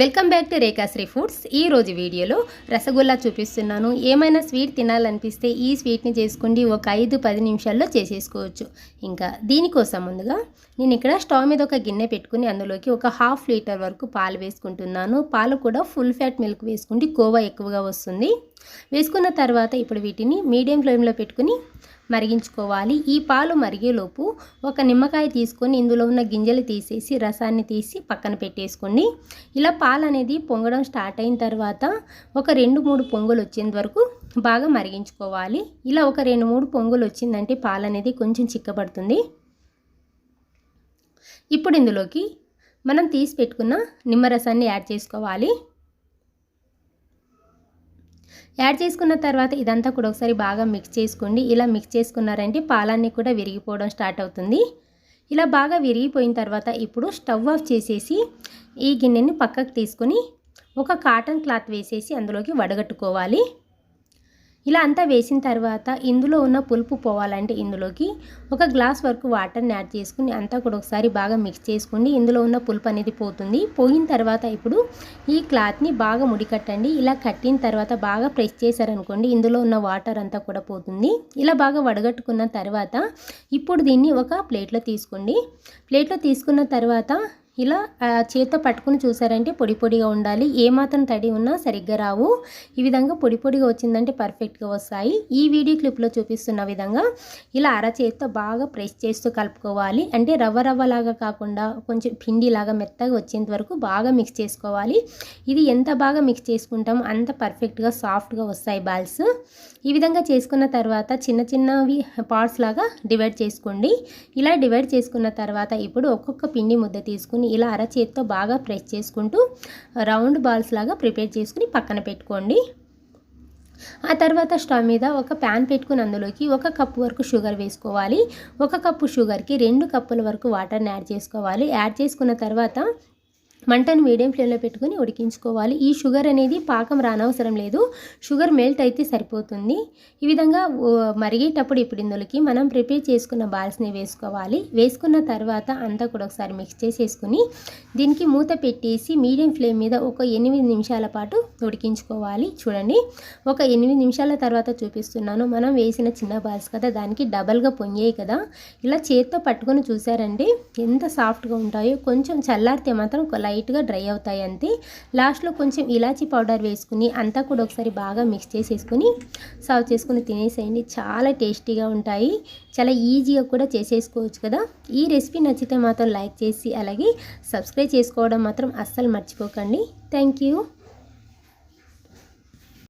Welcome back to Rekhasri foods. ఈ రోజు వీడియోలో రసగుల్లా చూపిస్తున్నాను. ఏమైనా స్వీట్ తినాలనిపిస్తే ఈ స్వీట్ని చేసుకోండి ఒక ఐదు పది నిమిషాల్లో చేసేసుకోవచ్చు. ఇంకా దీనికోసం ముందుగా నేను ఇక్కడ స్టవ్ మీద ఒక గిన్నె పెట్టుకుని అందులోకి ఒక హాఫ్ లీటర్ వరకు పాలు వేసుకుంటున్నాను. పాలు కూడా ఫుల్ ఫ్యాట్ మిల్క్ వేసుకుంటే కోవా ఎక్కువగా వస్తుంది. వేసుకున్న తర్వాత ఇప్పుడు వీటిని మీడియం ఫ్లేమ్లో పెట్టుకుని మరిగించుకోవాలి. ఈ పాలు మరిగేలోపు ఒక నిమ్మకాయ తీసుకొని ఇందులో ఉన్న గింజలు తీసేసి రసాన్ని తీసి పక్కన పెట్టేసుకోండి. ఇలా పాలు అనేది పొంగడం స్టార్ట్ అయిన తర్వాత ఒక రెండు మూడు పొంగులు వచ్చేంత వరకు బాగా మరిగించుకోవాలి. ఇలా ఒక రెండు మూడు పొంగులు వచ్చిందంటే పాలు అనేది కొంచెం చిక్కబడుతుంది. ఇప్పుడు ఇందులోకి మనం తీసి పెట్టుకున్న నిమ్మరసాన్ని యాడ్ చేసుకోవాలి. యాడ్ చేసుకున్న తర్వాత ఇదంతా కూడా ఒకసారి బాగా మిక్స్ చేసుకోండి. ఇలా మిక్స్ చేసుకున్నారంటే పాలన్నీ కూడా విరిగిపోవడం స్టార్ట్ అవుతుంది. ఇలా బాగా విరిగిపోయిన తర్వాత ఇప్పుడు స్టవ్ ఆఫ్ చేసేసి ఈ గిన్నెని పక్కకు తీసుకొని ఒక కాటన్ క్లాత్ వేసేసి అందులోకి వడగట్టుకోవాలి. ఇలా అంతా వేసిన తర్వాత ఇందులో ఉన్న పులుపు పోవాలంటే ఇందులోకి ఒక గ్లాస్ వరకు వాటర్ని యాడ్ చేసుకుని అంతా కూడా ఒకసారి బాగా మిక్స్ చేసుకోండి ఇందులో ఉన్న పులుపు అనేది పోతుంది. పోయిన తర్వాత ఇప్పుడు ఈ క్లాత్ని బాగా ముడికట్టండి. ఇలా కట్టిన తర్వాత బాగా ప్రెస్ చేశారనుకోండి ఇందులో ఉన్న వాటర్ అంతా కూడా పోతుంది. ఇలా బాగా వడగట్టుకున్న తర్వాత ఇప్పుడు దీన్ని ఒక ప్లేట్లో తీసుకోండి. ప్లేట్లో తీసుకున్న తర్వాత ఇలా చేతితో పట్టుకుని చూసారంటే పొడి పొడిగా ఉండాలి. ఏమాత్రం తడి ఉన్నా సరిగ్గా రావు. ఈ విధంగా పొడి పొడిగా వచ్చిందంటే పర్ఫెక్ట్గా వస్తాయి. ఈ వీడియో క్లిప్లో చూపిస్తున్న విధంగా ఇలా అరచేతితో బాగా ప్రెస్ చేస్తూ కలుపుకోవాలి. అంటే రవ్వ రవ్వలాగా కాకుండా కొంచెం పిండిలాగా మెత్తగా వచ్చేంత వరకు బాగా మిక్స్ చేసుకోవాలి. ఇది ఎంత బాగా మిక్స్ చేసుకుంటామో అంత పర్ఫెక్ట్గా సాఫ్ట్గా వస్తాయి బాల్స్. ఈ విధంగా చేసుకున్న తర్వాత చిన్న చిన్నవి పార్ట్స్ లాగా డివైడ్ చేసుకోండి. ఇలా డివైడ్ చేసుకున్న తర్వాత ఇప్పుడు ఒక్కొక్క పిండి ముద్ద తీసుకుని ఇలా అరచేతితో బాగా ప్రెస్ చేసుకుంటూ రౌండ్ బాల్స్ లాగా ప్రిపేర్ చేసుకుని పక్కన పెట్టుకోండి. ఆ తర్వాత స్టవ్ మీద ఒక ప్యాన్ పెట్టుకుని అందులోకి ఒక కప్పు వరకు షుగర్ వేసుకోవాలి. ఒక కప్పు షుగర్కి రెండు కప్పుల వరకు వాటర్ని యాడ్ చేసుకోవాలి. యాడ్ చేసుకున్న తర్వాత మంటను మీడియం ఫ్లేమ్లో పెట్టుకుని ఉడికించుకోవాలి. ఈ షుగర్ అనేది పాకం రానవసరం లేదు. షుగర్ మెల్ట్ అయితే సరిపోతుంది. ఈ విధంగా మరిగేటప్పుడు ఇప్పుడు ఇందులోకి మనం ప్రిపేర్ చేసుకున్న బాల్స్ని వేసుకోవాలి. వేసుకున్న తర్వాత అంతా కూడా ఒకసారి మిక్స్ చేసేసుకుని దీనికి మూత పెట్టేసి మీడియం ఫ్లేమ్ మీద ఒక ఎనిమిది నిమిషాల పాటు ఉడికించుకోవాలి. చూడండి. ఒక ఎనిమిది నిమిషాల తర్వాత చూపిస్తున్నాను. మనం వేసిన చిన్న బాల్స్ కదా దానికి డబల్గా పొంగాయి కదా. ఇలా చేత్తో పట్టుకొని చూసారంటే ఎంత సాఫ్ట్గా ఉంటాయో కొంచెం చల్లారితే మాత్రం లైట్గా డ్రై అవుతాయి అంతే లాస్ట్లో కొంచెం ఇలాచీ పౌడర్ వేసుకుని అంతా కూడా ఒకసారి బాగా మిక్స్ చేసేసుకుని సర్వ్ చేసుకుని తినేసేయండి. చాలా టేస్టీగా ఉంటాయి. చాలా ఈజీగా కూడా చేసేసుకోవచ్చు కదా. ఈ రెసిపీ నచ్చితే మాత్రం లైక్ చేసి అలాగే సబ్స్క్రైబ్ చేసుకోవడం మాత్రం అస్సలు మర్చిపోకండి. Thank you.